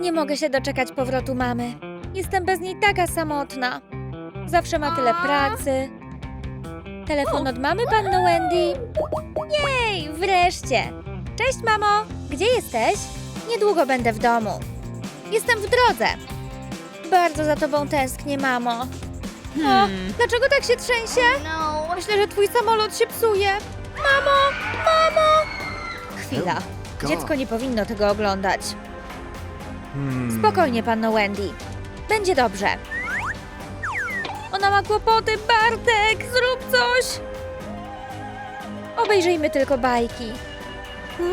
Nie mogę się doczekać powrotu mamy. Jestem bez niej taka samotna. Zawsze ma tyle pracy. Telefon od mamy, panno Wendy. Jej, wreszcie. Cześć, mamo. Gdzie jesteś? Niedługo będę w domu. Jestem w drodze. Bardzo za tobą tęsknię, mamo. O, dlaczego tak się trzęsie? Myślę, że twój samolot się psuje. Mamo, mamo! Chwila. Dziecko nie powinno tego oglądać. Hmm. Spokojnie, panno Wendy. Będzie dobrze. Ona ma kłopoty, Bartek! Zrób coś! Obejrzyjmy tylko bajki.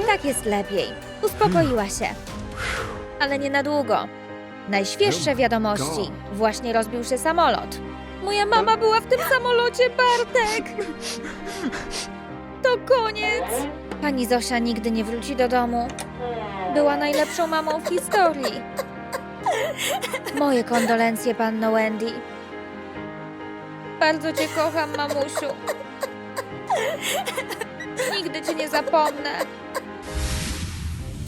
Tak jest lepiej. Uspokoiła się. Ale nie na długo. Najświeższe wiadomości. Właśnie rozbił się samolot. Moja mama była w tym samolocie, Bartek! To koniec! Pani Zosia nigdy nie wróci do domu. Była najlepszą mamą w historii. Moje kondolencje, panno Wendy. Bardzo cię kocham, mamusiu. Nigdy cię nie zapomnę.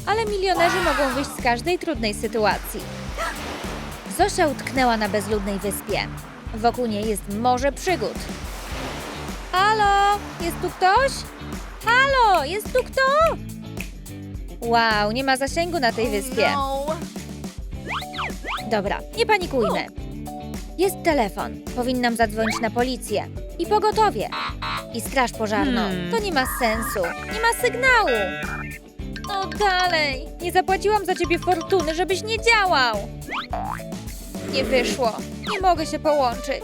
Ale milionerzy mogą wyjść z każdej trudnej sytuacji. Zosia utknęła na bezludnej wyspie. Wokół niej jest morze przygód. Halo, jest tu ktoś? Halo, jest tu kto? Wow, nie ma zasięgu na tej wyspie. No. Dobra, nie panikujmy. Jest telefon. Powinnam zadzwonić na policję. I pogotowie. I straż pożarną. To nie ma sensu. Nie ma sygnału. No dalej. Nie zapłaciłam za ciebie fortuny, żebyś nie działał. Nie wyszło. Nie mogę się połączyć.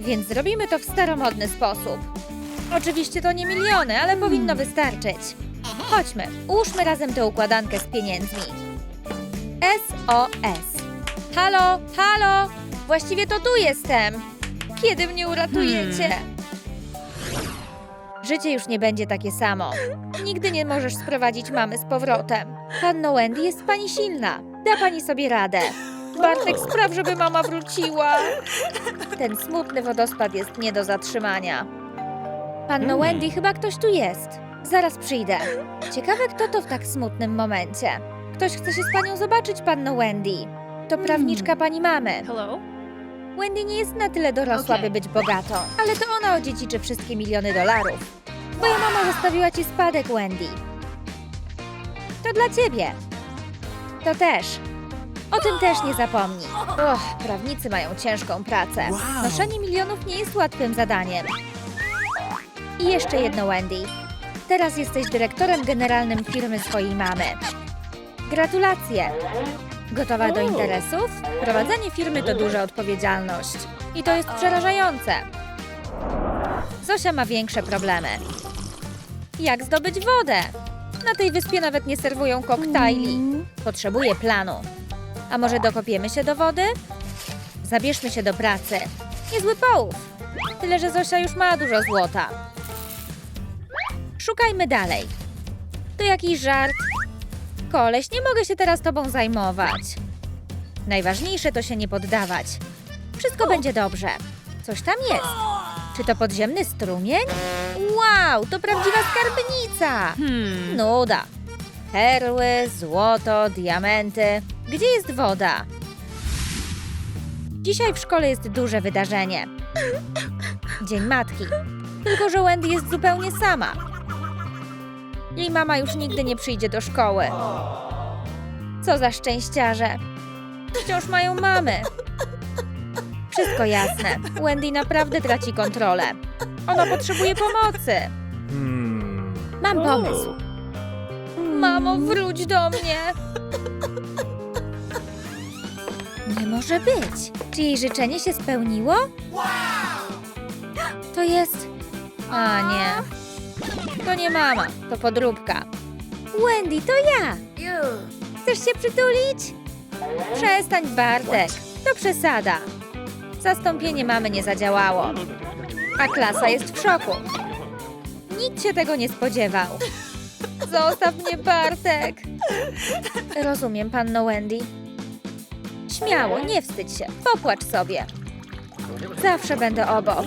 Więc zrobimy to w staromodny sposób. Oczywiście to nie miliony, ale powinno wystarczyć. Chodźmy, ułóżmy razem tę układankę z pieniędzmi. SOS. Halo, halo! Właściwie to tu jestem. Kiedy mnie uratujecie? Życie już nie będzie takie samo. Nigdy nie możesz sprowadzić mamy z powrotem. Panno Wendy jest pani silna. Da pani sobie radę. Bartek, spraw, żeby mama wróciła. Ten smutny wodospad jest nie do zatrzymania. Panno Wendy, chyba ktoś tu jest. Zaraz przyjdę. Ciekawe, kto to w tak smutnym momencie. Ktoś chce się z panią zobaczyć, panno Wendy. To prawniczka pani mamy. Hello? Wendy nie jest na tyle dorosła, by być bogatą, ale to ona odziedziczy wszystkie miliony dolarów. Moja mama zostawiła ci spadek, Wendy. To dla ciebie. To też. O tym też nie zapomnij. Och, prawnicy mają ciężką pracę. Wow. Noszenie milionów nie jest łatwym zadaniem. I jeszcze jedno, Wendy. Teraz jesteś dyrektorem generalnym firmy swojej mamy. Gratulacje! Gotowa do interesów? Prowadzenie firmy to duża odpowiedzialność. I to jest przerażające. Zosia ma większe problemy. Jak zdobyć wodę? Na tej wyspie nawet nie serwują koktajli. Potrzebuję planu. A może dokopiemy się do wody? Zabierzmy się do pracy. Niezły połów. Tyle, że Zosia już ma dużo złota. Szukajmy dalej. To jakiś żart? Koleś, nie mogę się teraz tobą zajmować. Najważniejsze to się nie poddawać. Wszystko będzie dobrze. Coś tam jest. Czy to podziemny strumień? Wow, to prawdziwa skarbnica! Nuda. Perły, złoto, diamenty. Gdzie jest woda? Dzisiaj w szkole jest duże wydarzenie. Dzień Matki. Tylko, że Wendy jest zupełnie sama. Jej mama już nigdy nie przyjdzie do szkoły. Co za szczęściarze. Wciąż mają mamy. Wszystko jasne. Wendy naprawdę traci kontrolę. Ona potrzebuje pomocy. Hmm. Mam pomysł. Mamo, wróć do mnie. Nie może być. Czy jej życzenie się spełniło? To jest... A nie. To nie mama, to podróbka. Wendy, to ja. Chcesz się przytulić? Przestań, Bartek. To przesada. Zastąpienie mamy nie zadziałało. A klasa jest w szoku. Nikt się tego nie spodziewał. Zostaw mnie, Bartek. Rozumiem, panno Wendy. Śmiało, nie wstydź się. Popłacz sobie. Zawsze będę obok.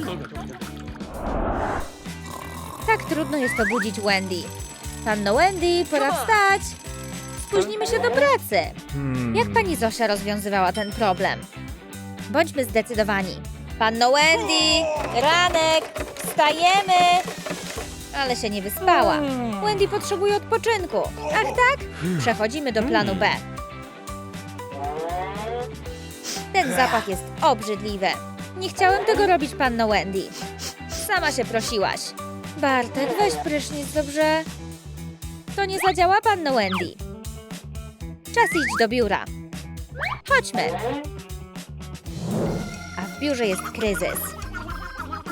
Tak trudno jest obudzić Wendy. Panno Wendy, pora wstać. spóźnimy się do pracy. Hmm. Jak pani Zosia rozwiązywała ten problem? Bądźmy zdecydowani. Panno Wendy! Ranek! Wstajemy! Ale się nie wyspała. Wendy potrzebuje odpoczynku. Ach tak? Przechodzimy do planu B. Ten zapach jest obrzydliwy. Nie chciałem tego robić, panno Wendy. Sama się prosiłaś. Bartek, weź prysznic, dobrze? To nie zadziała, panno Wendy. Czas iść do biura. Chodźmy. A w biurze jest kryzys.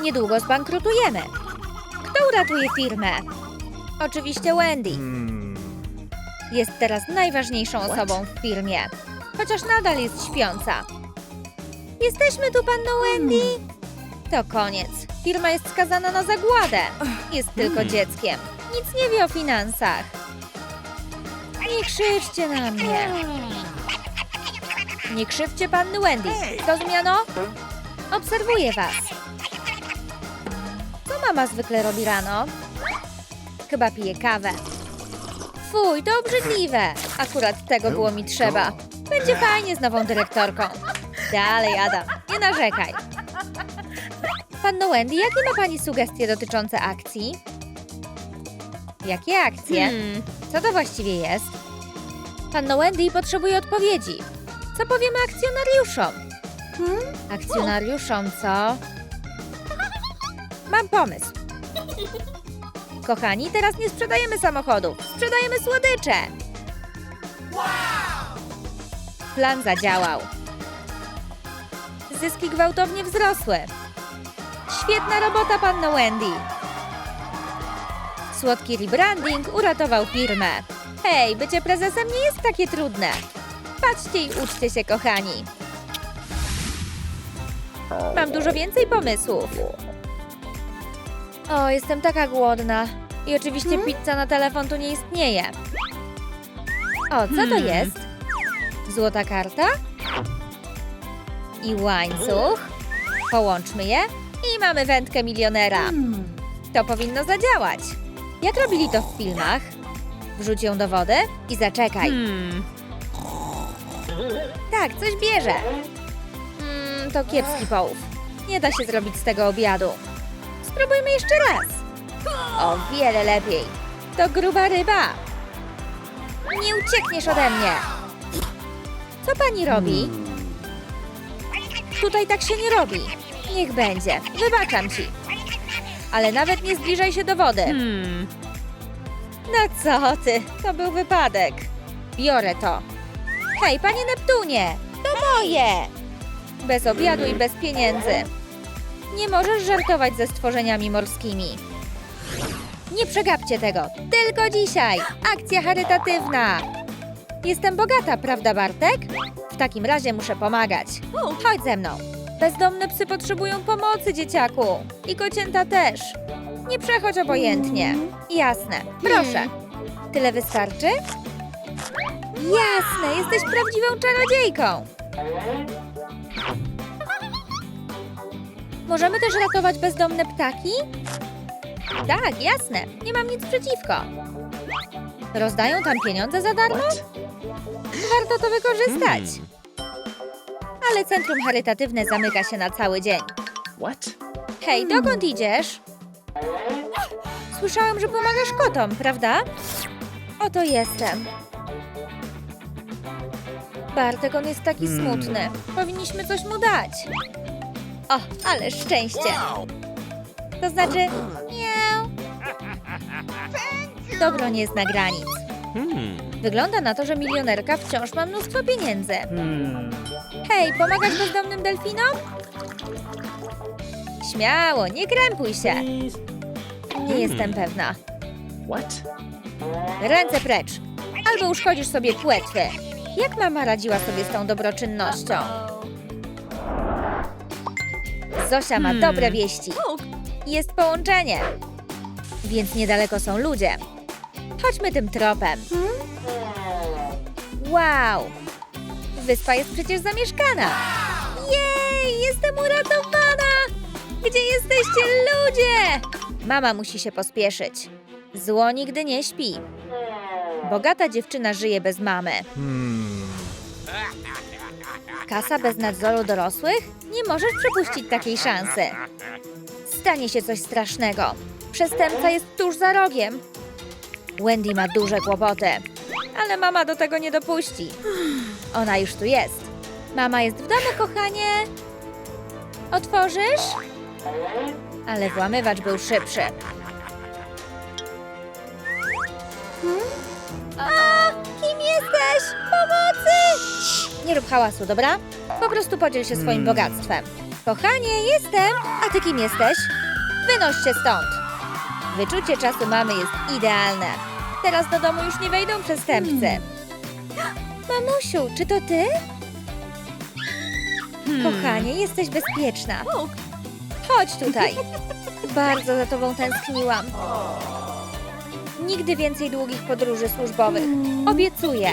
Niedługo zbankrutujemy. Kto uratuje firmę? Oczywiście Wendy. Hmm. Jest teraz najważniejszą osobą w firmie. Chociaż nadal jest śpiąca. Jesteśmy tu, panno Wendy. To koniec. Firma jest skazana na zagładę. Jest tylko dzieckiem. Nic nie wie o finansach. Nie krzyczcie na mnie. Nie krzywcie panny Wendy. Zrozumiano? Obserwuję was. Co mama zwykle robi rano? Chyba pije kawę. Fuj, to obrzydliwe. Akurat tego było mi trzeba. Będzie fajnie z nową dyrektorką. Dalej, Adam, nie narzekaj. Panno Wendy, jakie ma pani sugestie dotyczące akcji? Jakie akcje? Co to właściwie jest? Panno Wendy potrzebuje odpowiedzi. Co powiemy akcjonariuszom? Akcjonariuszom, co? Mam pomysł. Kochani, teraz nie sprzedajemy samochodów, sprzedajemy słodycze. Plan zadziałał. Zyski gwałtownie wzrosły. Świetna robota, panno Wendy. Słodki rebranding uratował firmę. Hej, bycie prezesem nie jest takie trudne. Patrzcie i uczcie się, kochani. Mam dużo więcej pomysłów. O, jestem taka głodna. I oczywiście pizza na telefon tu nie istnieje. O, co to jest? Złota karta? I łańcuch. Połączmy je i mamy wędkę milionera. To powinno zadziałać. Jak robili to w filmach? Wrzuć ją do wody i zaczekaj. Tak, coś bierze. Mm, to kiepski połów. Nie da się zrobić z tego obiadu. Spróbujmy jeszcze raz. O wiele lepiej. To gruba ryba. Nie uciekniesz ode mnie. Co pani robi? Tutaj tak się nie robi. Niech będzie. Wybaczam ci. Ale nawet nie zbliżaj się do wody. No co ty? To był wypadek. Biorę to. Hej, panie Neptunie! To moje! Bez obiadu i bez pieniędzy. Nie możesz żartować ze stworzeniami morskimi. Nie przegapcie tego. Tylko dzisiaj. Akcja charytatywna. Jestem bogata, prawda Bartek? W takim razie muszę pomagać. Chodź ze mną. Bezdomne psy potrzebują pomocy, dzieciaku. I kocięta też. Nie przechodź obojętnie. Jasne. Proszę. Tyle wystarczy? Jasne, jesteś prawdziwą czarodziejką. Możemy też ratować bezdomne ptaki? Tak, jasne. Nie mam nic przeciwko. Rozdają tam pieniądze za darmo? Warto to wykorzystać. Ale centrum charytatywne zamyka się na cały dzień. What? Hej, dokąd idziesz? Słyszałam, że pomagasz kotom, prawda? Oto jestem. Bartek, on jest taki Hmm. smutny. Powinniśmy coś mu dać. O, ale szczęście. To znaczy... Miau. Dobro nie zna granic. Hmm. Wygląda na to, że milionerka wciąż ma mnóstwo pieniędzy. Hmm. Hej, pomagasz bezdomnym delfinom? Śmiało, nie krępuj się. Nie jestem pewna. What? Ręce precz. Albo uszkodzisz sobie płetwy. Jak mama radziła sobie z tą dobroczynnością? Zosia ma dobre wieści. Jest połączenie. Więc niedaleko są ludzie. Chodźmy tym tropem. Wow! Wyspa jest przecież zamieszkana. Jej, jestem uratowana! Gdzie jesteście ludzie? Mama musi się pospieszyć. Zło nigdy nie śpi. Bogata dziewczyna żyje bez mamy. Kasa bez nadzoru dorosłych? Nie możesz przepuścić takiej szansy. Stanie się coś strasznego. Przestępca jest tuż za rogiem. Wendy ma duże kłopoty, ale mama do tego nie dopuści. Ona już tu jest. Mama jest w domu, kochanie. Otworzysz? Ale włamywacz był szybszy. A, kim jesteś? Pomocy! Nie rób hałasu, dobra? Po prostu podziel się swoim Hmm. bogactwem. Kochanie, jestem. A ty kim jesteś? Wynoś się stąd. Wyczucie czasu mamy jest idealne. Teraz do domu już nie wejdą przestępcy. Mamusiu, czy to ty? Kochanie, jesteś bezpieczna. Chodź tutaj. Bardzo za tobą tęskniłam. Nigdy więcej długich podróży służbowych. Obiecuję.